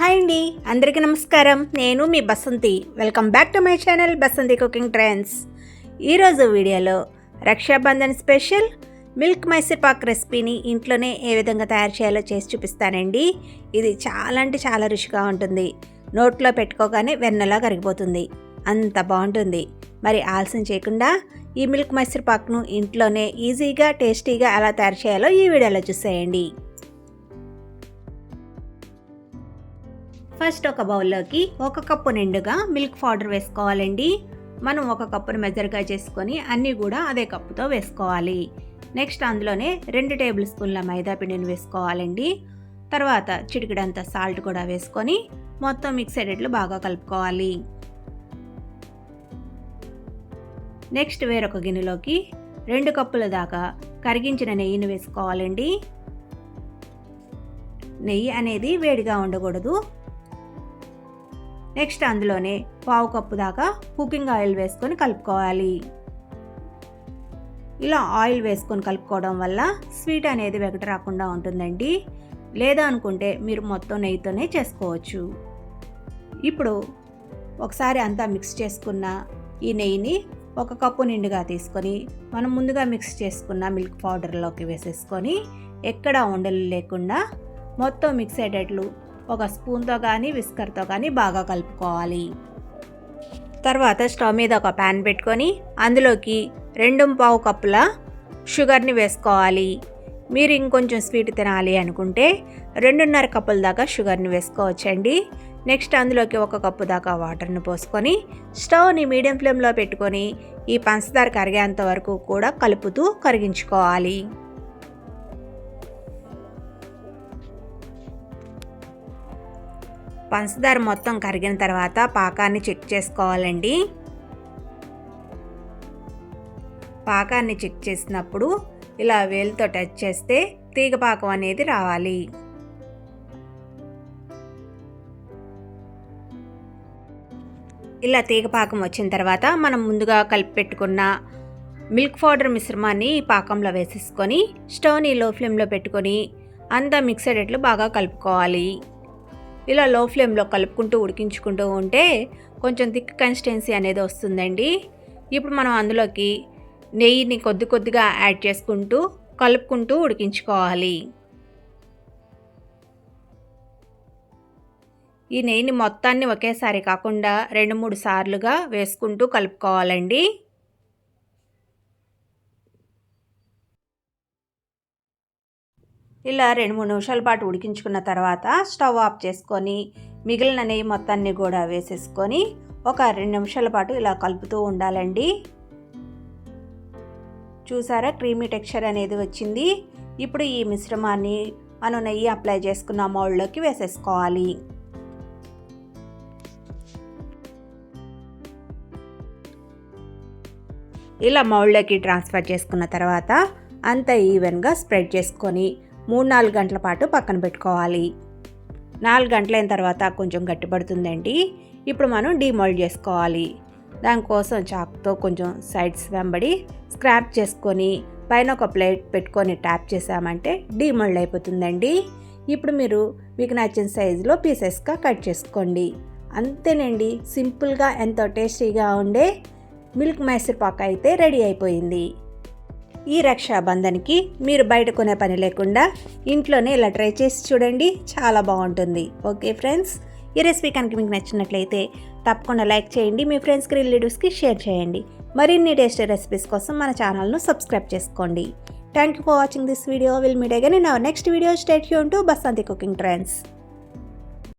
Hi అండి. అందరికీ నమస్కారం. నేను మీ Basanti. Welcome back to my channel Basanti cooking trends ఈరోజు వీడియోలో రక్షాబంధన్ స్పెషల్ మిల్క్ మైసూర్ పాక్ రెసిపీని ఇంట్లోనే ఏ విధంగా తయారు చేయాలో చేసి చూపిస్తానండి. ఇది చాలా అంటే చాలా రుచిగా ఉంటుంది. నోట్లో పెట్టుకోగానే వెన్నలా కరిగిపోతుంది. అంత బాగుంటుంది. మరి ఆలస్యం చేయకుండా ఈ మిల్క్ మైసూర్ పాక్ను ఇంట్లోనే ఈజీగా టేస్టీగా ఎలా తయారు చేయాలో ఈ వీడియోలో చూసేయండి. ఫస్ట్ ఒక బౌల్లోకి ఒక కప్పు నిండుగా మిల్క్ పౌడర్ వేసుకోవాలండి. మనం ఒక కప్పును మెజర్గా చేసుకొని అన్నీ కూడా అదే కప్పుతో వేసుకోవాలి. నెక్స్ట్ అందులోనే రెండు టేబుల్ స్పూన్ల మైదా పిండిని వేసుకోవాలండి. తర్వాత చిటికెడంత సాల్ట్ కూడా వేసుకొని మొత్తం మిక్స్ అయ్యేటట్లు బాగా కలుపుకోవాలి. నెక్స్ట్ వేరొక గిన్నెలోకి రెండు కప్పుల దాకా కరిగించిన నెయ్యిని వేసుకోవాలండి. నెయ్యి అనేది వేడిగా ఉండకూడదు. నెక్స్ట్ అందులోనే పావు కప్పు దాకా కుకింగ్ ఆయిల్ వేసుకొని కలుపుకోవాలి. ఇలా ఆయిల్ వేసుకొని కలుపుకోవడం వల్ల స్వీట్ అనేది వెగట రాకుండా ఉంటుందండి. లేదా అనుకుంటే మీరు మొత్తం నెయ్యితోనే చేసుకోవచ్చు. ఇప్పుడు ఒకసారి అంతా మిక్స్ చేసుకున్న ఈ నెయ్యిని ఒక కప్పు నిండుగా తీసుకొని మనం ముందుగా మిక్స్ చేసుకున్న మిల్క్ పౌడర్లోకి వేసేసుకొని ఎక్కడా ఉండలు లేకుండా మొత్తం మిక్స్ అయ్యేటట్లు ఒక స్పూన్తో కానీ విస్కర్తో కానీ బాగా కలుపుకోవాలి. తర్వాత స్టవ్ మీద ఒక ప్యాన్ పెట్టుకొని అందులోకి రెండు పావు కప్పుల షుగర్ని వేసుకోవాలి. మీరు ఇంకొంచెం స్వీట్ తినాలి అనుకుంటే రెండున్నర కప్పుల దాకా షుగర్ని వేసుకోవచ్చండి. నెక్స్ట్ అందులోకి ఒక కప్పు దాకా వాటర్ని పోసుకొని స్టవ్ని మీడియం ఫ్లేమ్లో పెట్టుకొని ఈ పంచదార కరిగేంత వరకు కూడా కలుపుతూ కరిగించుకోవాలి. పంచదార మొత్తం కరిగిన తర్వాత పాకాన్ని చెక్ చేసుకోవాలండి. పాకాన్ని చెక్ చేసినప్పుడు ఇలా వేలుతో టచ్ చేస్తే తీగ పాకం అనేది రావాలి. ఇలా తీగ పాకం వచ్చిన తర్వాత మనం ముందుగా కలిపి పెట్టుకున్న మిల్క్ పౌడర్ మిశ్రమాన్ని ఈ పాకంలో వేసేసుకొని స్టవ్ని లో ఫ్లేమ్లో పెట్టుకొని అంతా మిక్స్ అయ్యేటట్లు బాగా కలుపుకోవాలి. ఇలా లో ఫ్లేమ్లో కలుపుకుంటూ ఉడికించుకుంటూ ఉంటే కొంచెం థిక్ కన్సిస్టెన్సీ అనేది వస్తుందండి. ఇప్పుడు మనం అందులోకి నెయ్యిని కొద్ది కొద్దిగా యాడ్ చేసుకుంటూ కలుపుకుంటూ ఉడికించుకోవాలి. ఈ నెయ్యిని మొత్తాన్ని ఒకేసారి కాకుండా రెండు మూడు సార్లుగా వేసుకుంటూ కలుపుకోవాలండి. ఇలా రెండు మూడు నిమిషాల పాటు ఉడికించుకున్న తర్వాత స్టవ్ ఆఫ్ చేసుకొని మిగిలిన నెయ్యి మొత్తాన్ని కూడా వేసేసుకొని ఒక రెండు నిమిషాల పాటు ఇలా కలుపుతూ ఉండాలండి. చూసారా క్రీమీ టెక్స్చర్ అనేది వచ్చింది. ఇప్పుడు ఈ మిశ్రమాన్ని మనం నెయ్యి అప్లై చేసుకున్న మౌల్డ్లోకి వేసేసుకోవాలి. ఇలా మౌల్డ్లోకి ట్రాన్స్ఫర్ చేసుకున్న తర్వాత అంత ఈవెన్గా స్ప్రెడ్ చేసుకొని మూడు నాలుగు గంటల పాటు పక్కన పెట్టుకోవాలి. నాలుగు గంటలైన తర్వాత కొంచెం గట్టిపడుతుందండి. ఇప్పుడు మనం డీమోల్డ్ చేసుకోవాలి. దానికోసం చాక్తో కొంచెం సైడ్స్ వెంబడి స్క్రాప్ చేసుకొని పైన ఒక ప్లేట్ పెట్టుకొని ట్యాప్ చేసామంటే డీమోల్డ్ అయిపోతుందండి. ఇప్పుడు మీరు మీకు నచ్చిన సైజులో పీసెస్గా కట్ చేసుకోండి. అంతేనండి సింపుల్గా ఎంతో టేస్టీగా ఉండే మిల్క్ మైసూర్ పాక్ అయితే రెడీ అయిపోయింది. ఈ రక్షాబంధన్కి మీరు బయట కొనే పని లేకుండా ఇంట్లోనే ఇలా ట్రై చేసి చూడండి. చాలా బాగుంటుంది. ఓకే ఫ్రెండ్స్ ఈ రెసిపీ కనుక మీకు నచ్చినట్లయితే తప్పకుండా లైక్ చేయండి మీ ఫ్రెండ్స్కి రిలేటివ్స్కి షేర్ చేయండి. మరిన్ని టేస్టీ రెసిపీస్ కోసం మన ఛానల్ను సబ్స్క్రైబ్ చేసుకోండి. Thank you for watching this video will meet again in our next video stay you to Basanti cooking trends